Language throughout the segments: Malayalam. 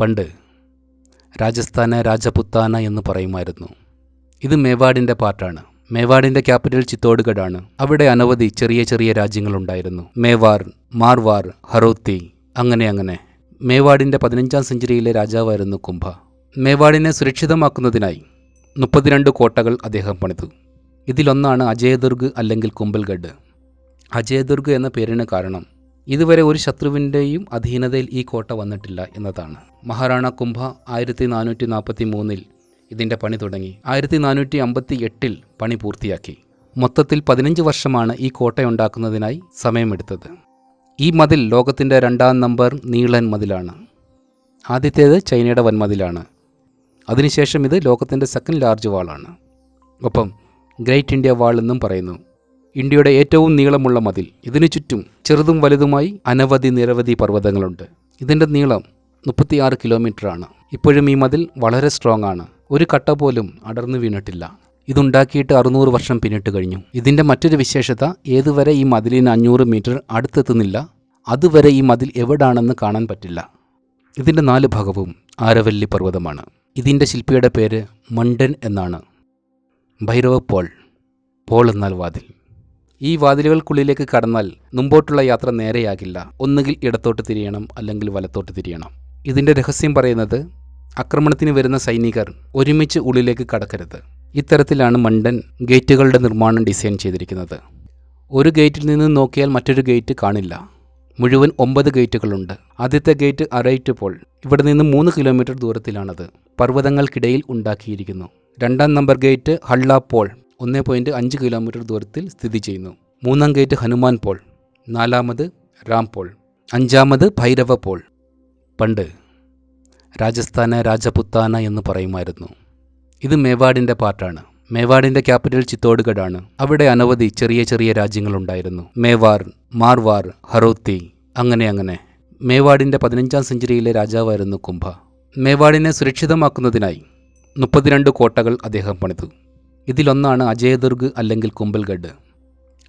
പണ്ട് രാജസ്ഥാന് രാജപുത്താന എന്ന് പറയുമായിരുന്നു. ഇത് മേവാഡിന്റെ പാർട്ടാണ് മേവാഡിന്റെ ക്യാപിറ്റൽ ചിത്തോഡ്ഗഡാണ് അവിടെ അനവധി ചെറിയ ചെറിയ രാജ്യങ്ങളുണ്ടായിരുന്നു. മേവാർ മാർവാർ ഹറോത്തി അങ്ങനെ അങ്ങനെ. മേവാഡിന്റെ പതിനഞ്ചാം സെഞ്ചുറിയിലെ രാജാവായിരുന്നു കുംഭ. മേവാഡിനെ സുരക്ഷിതമാക്കുന്നതിനായി മുപ്പത്തിരണ്ട് കോട്ടകൾ അദ്ദേഹം പണിതു. ഇതിലൊന്നാണ് അജയദുർഗ് അല്ലെങ്കിൽ കുംബൽഗഡ് അജയദുർഗ് എന്ന പേരിന് കാരണം ഇതുവരെ ഒരു ശത്രുവിന്റെയും അധീനതയിൽ ഈ കോട്ട വന്നിട്ടില്ല എന്നതാണ്. മഹാറാണ കുംഭ ആയിരത്തി നാനൂറ്റി നാൽപ്പത്തി മൂന്നിൽ ഇതിന്റെ പണി തുടങ്ങി. ആയിരത്തി നാനൂറ്റി അമ്പത്തി എട്ടിൽ പണി പൂർത്തിയാക്കി. മൊത്തത്തിൽ പതിനഞ്ച് വർഷമാണ് ഈ കോട്ടയുണ്ടാക്കുന്നതിനായി സമയമെടുത്തത്. ഈ മതിൽ ലോകത്തിന്റെ രണ്ടാം നമ്പർ നീളൻ മതിലാണ്. ആദ്യത്തേത് ചൈനയുടെ വൻമതിലാണ്. അതിനുശേഷം ഇത് ലോകത്തിന്റെ സെക്കൻഡ് ലാർജ് വാളാണ് ഒപ്പം ഗ്രേറ്റ് ഇന്ത്യ വാൾ എന്നും പറയുന്നു. ഇന്ത്യയുടെ ഏറ്റവും നീളമുള്ള മതിൽ. ഇതിനു ചുറ്റും ചെറുതും വലുതുമായി അനവധി നിരവധി പർവതങ്ങളുണ്ട്. ഇതിന്റെ നീളം മുപ്പത്തിയാറ് കിലോമീറ്ററാണ്. ഇപ്പോഴും ഈ മതിൽ വളരെ സ്ട്രോങ് ആണ്. ഒരു കട്ട പോലും അടർന്നു വീണിട്ടില്ല. ഇതുണ്ടാക്കിയിട്ട് അറുന്നൂറ് വർഷം പിന്നിട്ട് കഴിഞ്ഞു. ഇതിന്റെ മറ്റൊരു വിശേഷത ഏതുവരെ ഈ മതിലിന് അഞ്ഞൂറ് മീറ്റർ അടുത്തെത്തുന്നില്ല അതുവരെ ഈ മതിൽ എവിടാണെന്ന് കാണാൻ പറ്റില്ല. ഇതിന്റെ നാല് ഭാഗവും ആരവല്ലി പർവതമാണ്. ഇതിന്റെ ശില്പിയുടെ പേര് മണ്ടൻ എന്നാണ്. ഭൈരവ പോൾ. പോൾ എന്നാൽ വാതിൽ. ഈ വാതിലുകൾക്കുള്ളിലേക്ക് കടന്നാൽ മുമ്പോട്ടുള്ള യാത്ര നേരെയാകില്ല. ഒന്നുകിൽ ഇടത്തോട്ട് തിരിയണം അല്ലെങ്കിൽ വലത്തോട്ട് തിരിയണം. ഇതിന്റെ രഹസ്യം പറയുന്നത് ആക്രമണത്തിന് വരുന്ന സൈനികർ ഒരുമിച്ച് ഉള്ളിലേക്ക് കടക്കരുത്. ഇത്തരത്തിലാണ് മണ്ടൻ ഗേറ്റുകളുടെ നിർമ്മാണം ഡിസൈൻ ചെയ്തിരിക്കുന്നത്. ഒരു ഗേറ്റിൽ നിന്ന് നോക്കിയാൽ മറ്റൊരു ഗേറ്റ് കാണില്ല. മുഴുവൻ ഒമ്പത് ഗേറ്റുകളുണ്ട്. ആദ്യത്തെ ഗേറ്റ് അറൈറ്റ് പോൾ ഇവിടെ നിന്ന് മൂന്ന് കിലോമീറ്റർ ദൂരത്തിലാണത്. പർവതങ്ങൾക്കിടയിൽ ഉണ്ടാക്കിയിരിക്കുന്നു. രണ്ടാം നമ്പർ ഗേറ്റ് ഹള്ള പോൾ ഒന്ന് പോയിന്റ് അഞ്ച് കിലോമീറ്റർ ദൂരത്തിൽ സ്ഥിതി ചെയ്യുന്നു. മൂന്നാം ഗേറ്റ് ഹനുമാൻ പോൾ നാലാമത് രാം പോൾ അഞ്ചാമത് ഭൈരവ പോൾ. പണ്ട് രാജസ്ഥാന രാജപുത്താന എന്ന് പറയുമായിരുന്നു. ഇത് മേവാഡിന്റെ പാർട്ടാണ് മേവാഡിന്റെ ക്യാപിറ്റൽ ചിത്തോഡ്ഗഡാണ് അവിടെ അനവധി ചെറിയ ചെറിയ രാജ്യങ്ങളുണ്ടായിരുന്നു. മേവാർ മാർവാർ ഹറോത്തി അങ്ങനെ അങ്ങനെ. മേവാഡിന്റെ പതിനഞ്ചാം സെഞ്ചുറിയിലെ രാജാവായിരുന്നു കുംഭ. മേവാഡിനെ സുരക്ഷിതമാക്കുന്നതിനായി മുപ്പത്തിരണ്ട് കോട്ടകൾ അദ്ദേഹം പണിതു. ഇതിലൊന്നാണ് അജയദുർഗ് അല്ലെങ്കിൽ കുമ്പൽഗഡ്.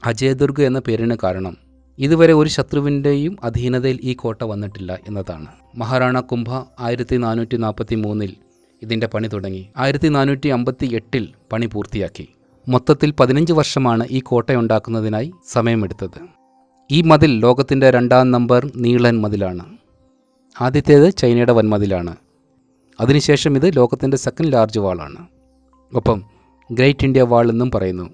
അജയദുർഗ് എന്ന പേരിന് കാരണം ഇതുവരെ ഒരു ശത്രുവിന്റെയും അധീനതയിൽ ഈ കോട്ട വന്നിട്ടില്ല എന്നതാണ്. മഹാറാണ കുംഭ ആയിരത്തി നാനൂറ്റി നാൽപ്പത്തി മൂന്നിൽ ഇതിന്റെ പണി തുടങ്ങി. ആയിരത്തി നാനൂറ്റി അമ്പത്തി എട്ടിൽ പണി പൂർത്തിയാക്കി. മൊത്തത്തിൽ പതിനഞ്ച് വർഷമാണ് ഈ കോട്ടയുണ്ടാക്കുന്നതിനായി സമയമെടുത്തത്. ഈ മതിൽ ലോകത്തിന്റെ രണ്ടാം നമ്പർ നീളൻ മതിലാണ്. ആദ്യത്തേത് ചൈനയുടെ വൻമതിലാണ്. അതിനുശേഷം ഇത് ലോകത്തിന്റെ സെക്കൻഡ് ലാർജ് വാളാണ്. ഒപ്പം ഗ്രേറ്റ് ഇന്ത്യ വാൾ എന്നും പറയുന്നു.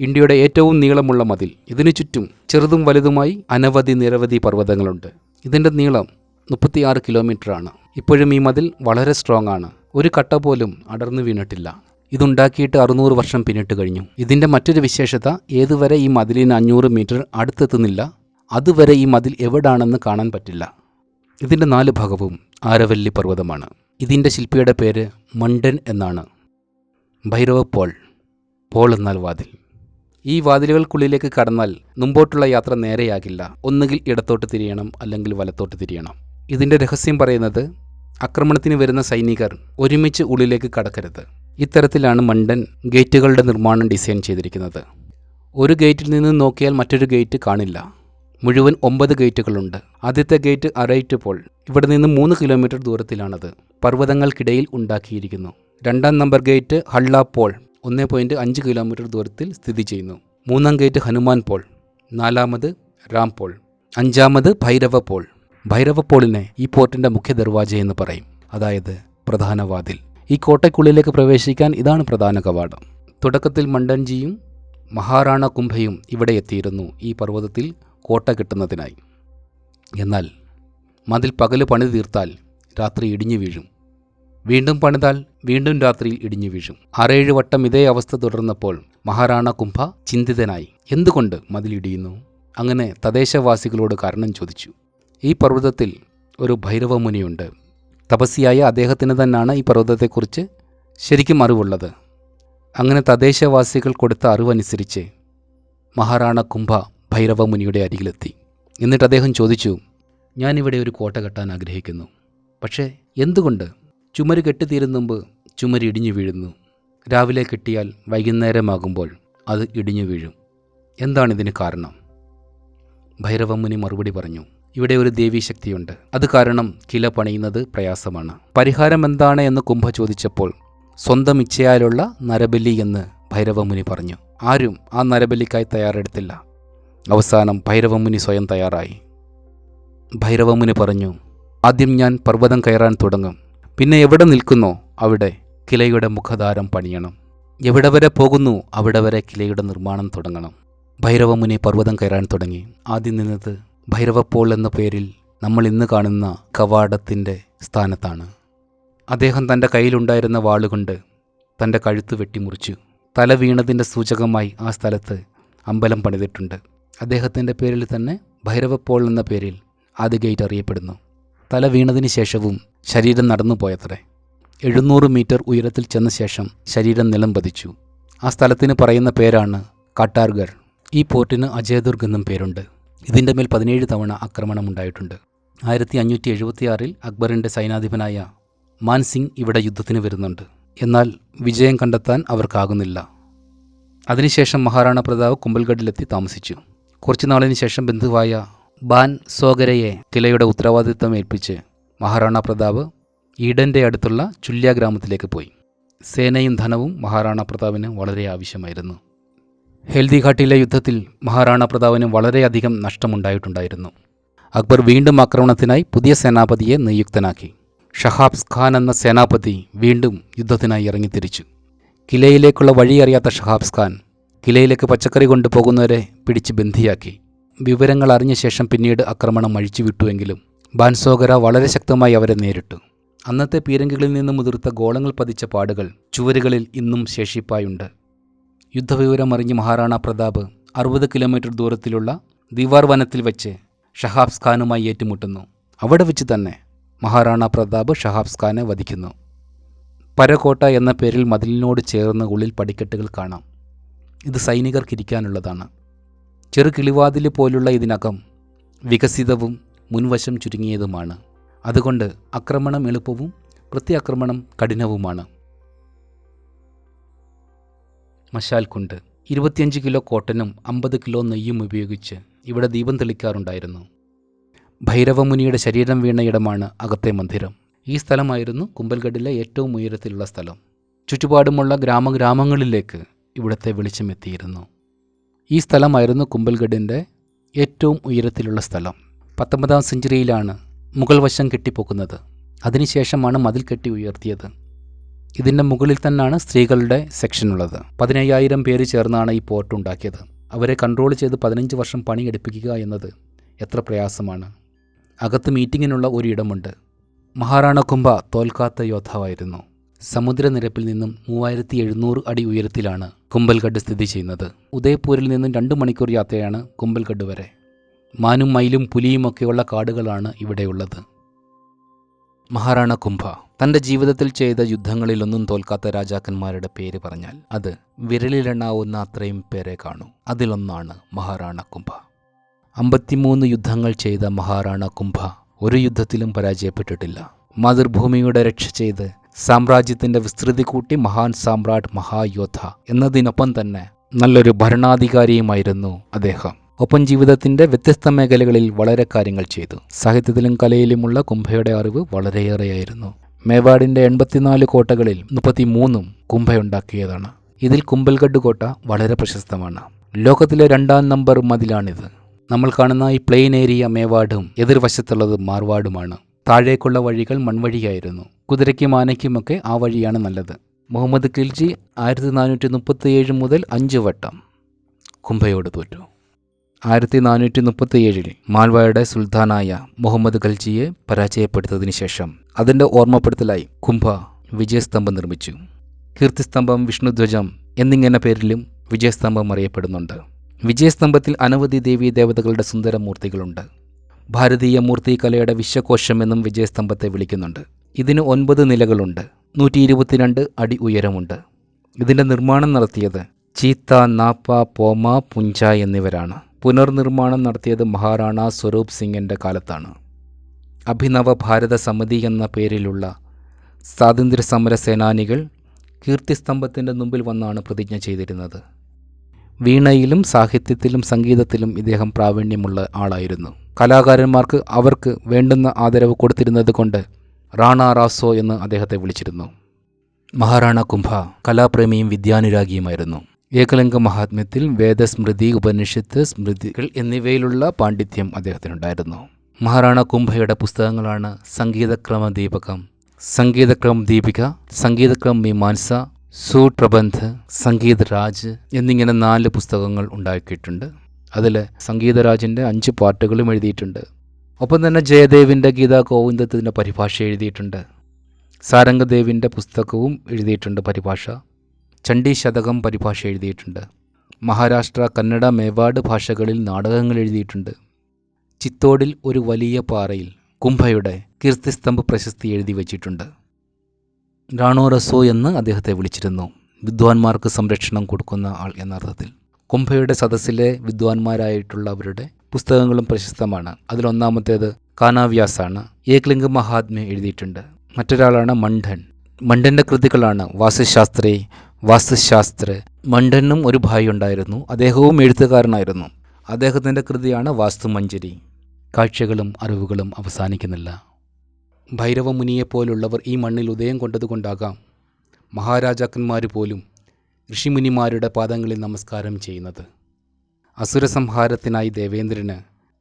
ഇന്ത്യയുടെ ഏറ്റവും നീളമുള്ള മതിൽ. ഇതിനു ചുറ്റും ചെറുതും വലുതുമായി അനവധി നിരവധി പർവതങ്ങളുണ്ട്. ഇതിന്റെ നീളം മുപ്പത്തിയാറ് കിലോമീറ്ററാണ്. ഇപ്പോഴും ഈ മതിൽ വളരെ സ്ട്രോങ് ആണ്. ഒരു കട്ട പോലും അടർന്നു വീണിട്ടില്ല. ഇതുണ്ടാക്കിയിട്ട് അറുന്നൂറ് വർഷം പിന്നിട്ട് കഴിഞ്ഞു. ഇതിന്റെ മറ്റൊരു വിശേഷത ഏതുവരെ ഈ മതിലിന് അഞ്ഞൂറ് മീറ്റർ അടുത്തെത്തുന്നില്ല അതുവരെ ഈ മതിൽ എവിടാണെന്ന് കാണാൻ പറ്റില്ല. ഇതിന്റെ നാല് ഭാഗവും ആരവല്ലി പർവതമാണ്. ഇതിന്റെ ശില്പിയുടെ പേര് മണ്ടൻ എന്നാണ്. ഭൈരവ പോൾ പോൾ എന്നാൽ വാതിൽ. ഈ വാതിലുകൾക്കുള്ളിലേക്ക് കടന്നാൽ മുമ്പോട്ടുള്ള യാത്ര നേരെയാകില്ല. ഒന്നുകിൽ ഇടത്തോട്ട് തിരിയണം അല്ലെങ്കിൽ വലത്തോട്ട് തിരിയണം. ഇതിന്റെ രഹസ്യം പറയുന്നത് ആക്രമണത്തിന് വരുന്ന സൈനികർ ഒരുമിച്ച് ഉള്ളിലേക്ക് കടക്കരുത്. ഇത്തരത്തിലാണ് മണ്ടൻ ഗേറ്റുകളുടെ നിർമ്മാണം ഡിസൈൻ ചെയ്തിരിക്കുന്നത്. ഒരു ഗേറ്റിൽ നിന്ന് നോക്കിയാൽ മറ്റൊരു ഗേറ്റ് കാണില്ല. മുഴുവൻ ഒമ്പത് ഗേറ്റുകളുണ്ട്. ആദ്യത്തെ ഗേറ്റ് അറൈറ്റ് പോൾ. ഇവിടെ നിന്ന് മൂന്ന് കിലോമീറ്റർ ദൂരത്തിലാണത്. പർവതങ്ങൾക്കിടയിൽ ഉണ്ടാക്കിയിരിക്കുന്നു. രണ്ടാം നമ്പർ ഗേറ്റ് ഹള്ള പോൾ ഒന്ന് പോയിന്റ് അഞ്ച് കിലോമീറ്റർ ദൂരത്തിൽ സ്ഥിതി ചെയ്യുന്നു. മൂന്നാം ഗേറ്റ് ഹനുമാൻ പോൾ നാലാമത് രാം പോൾ അഞ്ചാമത് ഭൈരവ പോൾ. ഭൈരവ പോളിനെ ഈ പോർട്ടിന്റെ മുഖ്യ ദർവാജ എന്ന് പറയും. അതായത് പ്രധാന വാതിൽ. ഈ കോട്ടയ്ക്കുള്ളിലേക്ക് പ്രവേശിക്കാൻ ഇതാണ് പ്രധാന കവാടം. തുടക്കത്തിൽ മണ്ടൻജിയും മഹാറാണ കുംഭയും ഇവിടെ എത്തിയിരുന്നു ഈ പർവതത്തിൽ കോട്ട കിട്ടുന്നതിനായി. എന്നാൽ മതിൽ പകൽ പണി തീർത്താൽ രാത്രി ഇടിഞ്ഞു വീഴും. വീണ്ടും പണിതാൽ വീണ്ടും രാത്രിയിൽ ഇടിഞ്ഞു വീഴും. ആറേഴ് വട്ടം ഇതേ അവസ്ഥ തുടർന്നപ്പോൾ മഹാറാണ കുംഭ ചിന്തിതനായി എന്തുകൊണ്ട് മതിലിടിയുന്നു അങ്ങനെ തദ്ദേശവാസികളോട് കാരണം ചോദിച്ചു. ഈ പർവതത്തിൽ ഒരു ഭൈരവമുനിയുണ്ട്. തപസ്സിയായ അദ്ദേഹത്തിന് തന്നെയാണ് ഈ പർവതത്തെക്കുറിച്ച് ശരിക്കും അറിവുള്ളത്. അങ്ങനെ തദ്ദേശവാസികൾ കൊടുത്ത അറിവനുസരിച്ച് മഹാറാണ കുംഭ ഭൈരവമുനിയുടെ അരികിലെത്തി. എന്നിട്ട് അദ്ദേഹം ചോദിച്ചു ഞാനിവിടെ ഒരു കോട്ട കെട്ടാൻ ആഗ്രഹിക്കുന്നു. പക്ഷേ എന്തുകൊണ്ട് ചുമര് കെട്ടിത്തീരും മുമ്പ് ചുമര് ഇടിഞ്ഞു വീഴുന്നു. രാവിലെ കെട്ടിയാൽ വൈകുന്നേരമാകുമ്പോൾ അത് ഇടിഞ്ഞു വീഴും. എന്താണിതിന് കാരണം? ഭൈരവമുനി മറുപടി പറഞ്ഞു ഇവിടെ ഒരു ദേവീശക്തിയുണ്ട്. അത് കാരണം കില പണിയുന്നത് പ്രയാസമാണ്. പരിഹാരം എന്താണ് എന്ന് കുംഭ ചോദിച്ചപ്പോൾ സ്വന്തം ഇച്ഛയാലുള്ള നരബലി എന്ന് ഭൈരവമുനി പറഞ്ഞു. ആരും ആ നരബലിക്കായി തയ്യാറെടുത്തില്ല. അവസാനം ഭൈരവമുനി സ്വയം തയ്യാറായി. ഭൈരവമുനി പറഞ്ഞു ആദ്യം ഞാൻ പർവതം കയറാൻ തുടങ്ങും. പിന്നെ എവിടെ നിൽക്കുന്നോ അവിടെ കിലയുടെ മുഖധാരം പണിയണം. എവിടെ വരെ പോകുന്നു അവിടെ വരെ കിലയുടെ നിർമ്മാണം തുടങ്ങണം. ഭൈരവമുനി പർവതം കയറാൻ തുടങ്ങി. ആദ്യം നിന്നത് ഭൈരവപ്പോൾ എന്ന പേരിൽ നമ്മൾ ഇന്ന് കാണുന്ന കവാടത്തിന്റെ സ്ഥാനത്താണ്. അദ്ദേഹം തന്റെ കയ്യിലുണ്ടായിരുന്ന വാളുകൊണ്ട് തന്റെ കഴുത്ത് വെട്ടിമുറിച്ചു. തല വീണതിന്റെ സൂചകമായി ആ സ്ഥലത്ത് അമ്പലം പണിതിട്ടുണ്ട്. അദ്ദേഹത്തിന്റെ പേരിൽ തന്നെ ഭൈരവപ്പോൾ എന്ന പേരിൽ ആദ്യ ഗേറ്റ് അറിയപ്പെടുന്നു. തല വീണതിന് ശേഷവും ശരീരം നടന്നു പോയത്രേ. എഴുന്നൂറ് മീറ്റർ ഉയരത്തിൽ ചെന്ന ശേഷം ശരീരം നിലം പതിച്ചു. ആ സ്ഥലത്തിന് പറയുന്ന പേരാണ് കാട്ടാർഗർ. ഈ പോർട്ടിന് അജയദുർഗ് എന്നും പേരുണ്ട്. ഇതിന്റെ മേൽ പതിനേഴ് തവണ ആക്രമണം ഉണ്ടായിട്ടുണ്ട്. ആയിരത്തി അഞ്ഞൂറ്റി എഴുപത്തിയാറിൽ അക്ബറിന്റെ സൈനാധിപനായ മാൻസിംഗ് ഇവിടെ യുദ്ധത്തിന് വരുന്നുണ്ട്. എന്നാൽ വിജയം കണ്ടെത്താൻ അവർക്കാകുന്നില്ല. അതിനുശേഷം മഹാറാണ പ്രതാപ് കുമ്പൽഗഡിലെത്തി താമസിച്ചു. കുറച്ചു നാളിന് ശേഷം ബന്ധുവായ ബാൻ സോഗരയെ കിലയുടെ ഉത്തരവാദിത്തം ഏൽപ്പിച്ച് മഹാറാണ പ്രതാപ് ഈഡന്റെ അടുത്തുള്ള ചുല്യ ഗ്രാമത്തിലേക്ക് പോയി. സേനയും ധനവും മഹാറാണ പ്രതാപിന് വളരെ ആവശ്യമായിരുന്നു. ഹെൽദിഘാട്ടിലെ യുദ്ധത്തിൽ മഹാറാണ പ്രതാപിന് വളരെയധികം നഷ്ടമുണ്ടായിട്ടുണ്ടായിരുന്നു. അക്ബർ വീണ്ടും ആക്രമണത്തിനായി പുതിയ സേനാപതിയെ നിയുക്തനാക്കി. ഷഹാബ്സ് ഖാൻ എന്ന സേനാപതി വീണ്ടും യുദ്ധത്തിനായി ഇറങ്ങിത്തിരിച്ചു. കിലയിലേക്കുള്ള വഴി അറിയാത്ത ഷഹാബ്സ് ഖാൻ കിലയിലേക്ക് പച്ചക്കറി കൊണ്ടുപോകുന്നവരെ പിടിച്ച് ബന്ധിയാക്കി. വിവരങ്ങൾ അറിഞ്ഞ ശേഷം പിന്നീട് ആക്രമണം അഴിച്ചുവിട്ടുവെങ്കിലും ബാൻസോഗര വളരെ ശക്തമായി അവരെ നേരിട്ടു. അന്നത്തെ പീരങ്കികളിൽ നിന്ന് മുതിർത്ത ഗോളങ്ങൾ പതിച്ച പാടുകൾ ചുവരുകളിൽ ഇന്നും ശേഷിപ്പായുണ്ട്. യുദ്ധവിവരം അറിഞ്ഞ് മഹാറാണ പ്രതാപ് അറുപത് കിലോമീറ്റർ ദൂരത്തിലുള്ള ദിവാർ വനത്തിൽ വെച്ച് ഷഹാബ്സ് ഖാനുമായി ഏറ്റുമുട്ടുന്നു. അവിടെ വെച്ച് തന്നെ മഹാറാണ പ്രതാപ് ഷഹാബ്സ് ഖാനെ വധിക്കുന്നു. പരകോട്ട എന്ന പേരിൽ മതിലിനോട് ചേർന്ന് ഉള്ളിൽ പടിക്കെട്ടുകൾ കാണാം. ഇത് സൈനികർക്കിരിക്കാനുള്ളതാണ്. ചെറു കിളിവാതിൽ പോലുള്ള ഇതിനകം വികസിതവും മുൻവശം ചുരുങ്ങിയതുമാണ്. അതുകൊണ്ട് ആക്രമണം എളുപ്പവും പ്രത്യാക്രമണം കഠിനവുമാണ്. മശാൽക്കുണ്ട് ഇരുപത്തിയഞ്ച് കിലോ കോട്ടനും അമ്പത് കിലോ നെയ്യും ഉപയോഗിച്ച് ഇവിടെ ദീപം തെളിക്കാറുണ്ടായിരുന്നു. ഭൈരവമുനിയുടെ ശരീരം വീണ ഇടമാണ് അകത്തെ മന്ദിരം. ഈ സ്ഥലമായിരുന്നു കുമ്പൽഗഡിലെ ഏറ്റവും ഉയരത്തിലുള്ള സ്ഥലം. ചുറ്റുപാടുമുള്ള ഗ്രാമഗ്രാമങ്ങളിലേക്ക് ഇവിടുത്തെ വെളിച്ചമെത്തിയിരുന്നു ഈ സ്ഥലമായിരുന്നു കുമ്പൽഗഡിന്റെ ഏറ്റവും ഉയരത്തിലുള്ള സ്ഥലം. പത്തൊമ്പതാം സെഞ്ചുറിയിലാണ് മുഗൾ വശം കെട്ടിപ്പൊക്കുന്നത്. അതിനുശേഷമാണ് മതിൽ കെട്ടി ഉയർത്തിയത്. ഇതിന്റെ മുകളിൽ തന്നെയാണ് സ്ത്രീകളുടെ സെക്ഷൻ ഉള്ളത്. പതിനയ്യായിരം പേര് ചേർന്നാണ് ഈ പോർട്ട് ഉണ്ടാക്കിയത്. അവരെ കൺട്രോൾ ചെയ്ത് പതിനഞ്ച് വർഷം പണിയെടുപ്പിക്കുക എന്നത് എത്ര പ്രയാസമാണ്. അകത്ത് മീറ്റിങ്ങിനുള്ള ഒരിടമുണ്ട് മഹാറാണ കുംഭ തോൽക്കാത്ത യോദ്ധാവായിരുന്നു. സമുദ്രനിരപ്പിൽ നിന്നും മൂവായിരത്തി എഴുന്നൂറ് അടി ഉയരത്തിലാണ് കുമ്പൽഗഡ് സ്ഥിതി ചെയ്യുന്നത്. ഉദയ്പൂരിൽ നിന്നും രണ്ട് മണിക്കൂർ യാത്രയാണ് കുമ്പൽഗഡ് വരെ. മാനും മയിലും പുലിയുമൊക്കെയുള്ള കാടുകളാണ് ഇവിടെയുള്ളത്. മഹാറാണ കുംഭ തന്റെ ജീവിതത്തിൽ ചെയ്ത യുദ്ധങ്ങളിലൊന്നും തോൽക്കാത്ത രാജാക്കന്മാരുടെ പേര് പറഞ്ഞാൽ അത് വിരലിലെണ്ണാവുന്ന അത്രയും പേരെ കാണൂ. അതിലൊന്നാണ് മഹാറാണ കുംഭ അമ്പത്തിമൂന്ന് യുദ്ധങ്ങൾ ചെയ്ത മഹാറാണ കുംഭ ഒരു യുദ്ധത്തിലും പരാജയപ്പെട്ടിട്ടില്ല. മാതൃഭൂമിയുടെ രക്ഷ ചെയ്ത് സാമ്രാജ്യത്തിന്റെ വിസ്തൃതി കൂട്ടി മഹാൻ സാമ്രാട്ട് മഹായോദ്ധ എന്നതിനൊപ്പം തന്നെ നല്ലൊരു ഭരണാധികാരിയുമായിരുന്നു അദ്ദേഹം. ഒപ്പം ജീവിതത്തിന്റെ വ്യത്യസ്ത മേഖലകളിൽ വളരെ കാര്യങ്ങൾ ചെയ്തു. സാഹിത്യത്തിലും കലയിലുമുള്ള കുംഭയുടെ അറിവ് വളരെയേറെയായിരുന്നു. മേവാടിന്റെ എൺപത്തിനാല് കോട്ടകളിൽ മുപ്പത്തിമൂന്നും കുംഭയുണ്ടാക്കിയതാണ്. ഇതിൽ കുമ്പൽഗഡ് കോട്ട വളരെ പ്രശസ്തമാണ്. ലോകത്തിലെ രണ്ടാം നമ്പർ മതിലാണിത്. നമ്മൾ കാണുന്ന ഈ പ്ലെയിൻ ഏരിയ മേവാടും എതിർവശത്തുള്ളത് മാർവാടുമാണ്. താഴേക്കുള്ള വഴികൾ മൺവഴിയായിരുന്നു. കുതിരയ്ക്കും ആനയ്ക്കുമൊക്കെ ആ വഴിയാണ് നല്ലത്. മുഹമ്മദ് ഖിൽജി ആയിരത്തി നാനൂറ്റി മുപ്പത്തിയേഴ് മുതൽ അഞ്ച് വട്ടം കുംഭയോട് തോറ്റു. ആയിരത്തി നാനൂറ്റി മുപ്പത്തിയേഴിൽ മാൽവയുടെ സുൽത്താനായ മുഹമ്മദ് ഖൽജിയെ പരാജയപ്പെടുത്തതിനു ശേഷം അതിന്റെ ഓർമ്മപ്പെടുത്തലായി കുംഭ വിജയസ്തംഭം നിർമ്മിച്ചു. കീർത്തിസ്തംഭം വിഷ്ണുധ്വജം എന്നിങ്ങനെ പേരിലും വിജയസ്തംഭം അറിയപ്പെടുന്നുണ്ട്. വിജയസ്തംഭത്തിൽ അനവധി ദേവീ ദേവതകളുടെ സുന്ദര മൂർത്തികളുണ്ട്. ഭാരതീയ മൂർത്തികലയുടെ വിശ്വകോശം എന്നും വിജയസ്തംഭത്തെ വിളിക്കുന്നുണ്ട്. ഇതിന് ഒൻപത് നിലകളുണ്ട്. നൂറ്റി ഇരുപത്തിരണ്ട് അടി ഉയരമുണ്ട്. ഇതിന്റെ നിർമ്മാണം നടത്തിയത് ചീത്ത നാപ്പ പോമ പുഞ്ച എന്നിവരാണ്. പുനർനിർമ്മാണം നടത്തിയത് മഹാറാണ സ്വരൂപ് സിംഗിന്റെ കാലത്താണ്. അഭിനവ ഭാരത സമിതി എന്ന പേരിലുള്ള സ്വാതന്ത്ര്യ സമര സേനാനികൾ കീർത്തിസ്തംഭത്തിന്റെ മുമ്പിൽ വന്നാണ് പ്രതിജ്ഞ ചെയ്തിരുന്നത്. വീണയിലും സാഹിത്യത്തിലും സംഗീതത്തിലും ഇദ്ദേഹം പ്രാവീണ്യമുള്ള ആളായിരുന്നു. കലാകാരന്മാർക്ക് അവർക്ക് വേണ്ടുന്ന ആദരവ് കൊടുത്തിരുന്നത് കൊണ്ട് റാണ റാസോ എന്ന് അദ്ദേഹത്തെ വിളിച്ചിരുന്നു. മഹാറാണ കുംഭ കലാപ്രേമിയും വിദ്യാനുരാഗിയുമായിരുന്നു. ഏകലിംഗ മഹാത്മ്യത്തിൽ വേദസ്മൃതി ഉപനിഷത്ത് സ്മൃതികൾ എന്നിവയിലുള്ള പാണ്ഡിത്യം അദ്ദേഹത്തിനുണ്ടായിരുന്നു. മഹാറാണ കുംഭയുടെ പുസ്തകങ്ങളാണ് സംഗീതക്രമ ദീപകം സംഗീതക്രമ ദീപിക സംഗീതക്രമ മീമാൻസ സൂട്ട് പ്രബന്ധ് സംഗീത് രാജ് എന്നിങ്ങനെ നാല് പുസ്തകങ്ങൾ ഉണ്ടാക്കിയിട്ടുണ്ട്. അതിൽ സംഗീതരാജിന്റെ അഞ്ച് പാട്ടുകളും എഴുതിയിട്ടുണ്ട്. ഒപ്പം തന്നെ ജയദേവിന്റെ ഗീത ഗോവിന്ദത്തിന്റെ പരിഭാഷ എഴുതിയിട്ടുണ്ട്. സാരംഗദേവിന്റെ പുസ്തകവും എഴുതിയിട്ടുണ്ട് പരിഭാഷ. ചണ്ഡി ശതകം പരിഭാഷ എഴുതിയിട്ടുണ്ട്. മഹാരാഷ്ട്ര കന്നഡ മേവാട് ഭാഷകളിൽ നാടകങ്ങൾ എഴുതിയിട്ടുണ്ട്. ചിത്തോടിൽ ഒരു വലിയ പാറയിൽ കുംഭയുടെ കീർത്തിസ്തംഭ് പ്രശസ്തി എഴുതി വച്ചിട്ടുണ്ട്. റാണോ റസോ എന്ന് അദ്ദേഹത്തെ വിളിച്ചിരുന്നു. വിദ്വാൻമാർക്ക് സംരക്ഷണം കൊടുക്കുന്ന ആൾ എന്ന അർത്ഥത്തിൽ. കുംഭയുടെ സദസ്സിലെ വിദ്വാൻമാരായിട്ടുള്ളവരുടെ പുസ്തകങ്ങളും പ്രശസ്തമാണ്. അതിലൊന്നാമത്തേത് കാനാവ്യാസാണ്. ഏകലിംഗ മഹാത്മ്യ എഴുതിയിട്ടുണ്ട്. മറ്റൊരാളാണ് മണ്ഡൻ. മണ്ഡന്റെ കൃതികളാണ് വാസ്തുശാസ്ത്രി വാസ്തുശാസ്ത്ര. മണ്ഡനും ഒരു ഭായി ഉണ്ടായിരുന്നു. അദ്ദേഹവും എഴുത്തുകാരനായിരുന്നു. അദ്ദേഹത്തിന്റെ കൃതിയാണ് വാസ്തുമഞ്ജരി. കാഴ്ചകളും അറിവുകളും അവസാനിക്കുന്നില്ല. ഭൈരവമുനിയെപ്പോലുള്ളവർ ഈ മണ്ണിൽ ഉദയം കൊണ്ടതുകൊണ്ടാകാം. മഹാരാജാക്കന്മാർ പോലും ഋഷിമുനിമാരുടെ പാദങ്ങളിൽ നമസ്കാരം ചെയ്യുന്നത്. അസുരസംഹാരത്തിനായി ദേവേന്ദ്രന്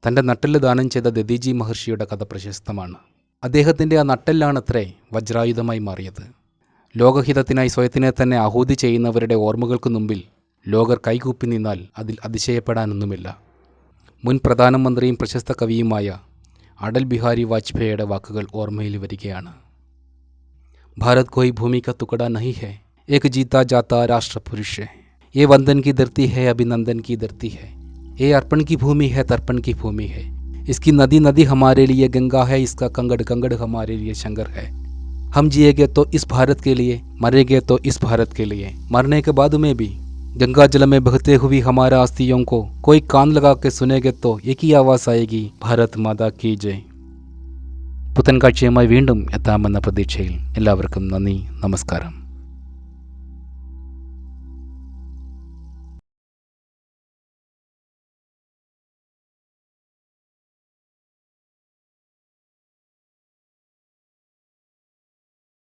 തന്റെ നട്ടെല്ല് ദാനം ചെയ്ത ദദീജി മഹർഷിയുടെ കഥ പ്രശസ്തമാണ്. അദ്ദേഹത്തിന്റെ ആ നട്ടെല്ലാണത്രേ വജ്രായുധമായി മാറിയത്. ലോകഹിതത്തിനായി സ്വയത്തിനെ തന്നെ ആഹൂതി ചെയ്യുന്നവരുടെ ഓർമ്മകൾക്ക് മുമ്പിൽ ലോകർ കൈകൂപ്പി നിന്നാൽ അതിൽ അതിശയപ്പെടാനൊന്നുമില്ല. മുൻ പ്രധാനമന്ത്രിയും പ്രശസ്ത കവിയുമായ അടൽ ബിഹാരി വാജ്പേയിയുടെ വാക്കുകൾ ഓർമ്മയിൽ വരികയാണ് ഭാരത് കോയി ഭൂമി का टुकड़ा नहीं है एक जीता जाता राष्ट्र पुरुष है ये वंदन की धरती है अभिनंदन की धरती है ये अर्पण की भूमि है तर्पण की भूमि है इसकी नदी नदी हमारे लिए गंगा है इसका कंगड़ कंगड़ हमारे लिए शंकर है हम जिएंगे तो इस भारत के लिए मरेंगे तो इस भारत के लिए मरने के बाद में भी गंगा जल में बहते हुई हमारे अस्थियों को कोई कान लगा के सुनेगे तो एक ही आवाज़ आएगी ഭാരത് മാതാ കി ജയ് പുത്തൻ കാഴ്ചയുമായി വീണ്ടും എത്താമെന്ന പ്രതീക്ഷയിൽ എല്ലാവർക്കും നന്ദി നമസ്കാരം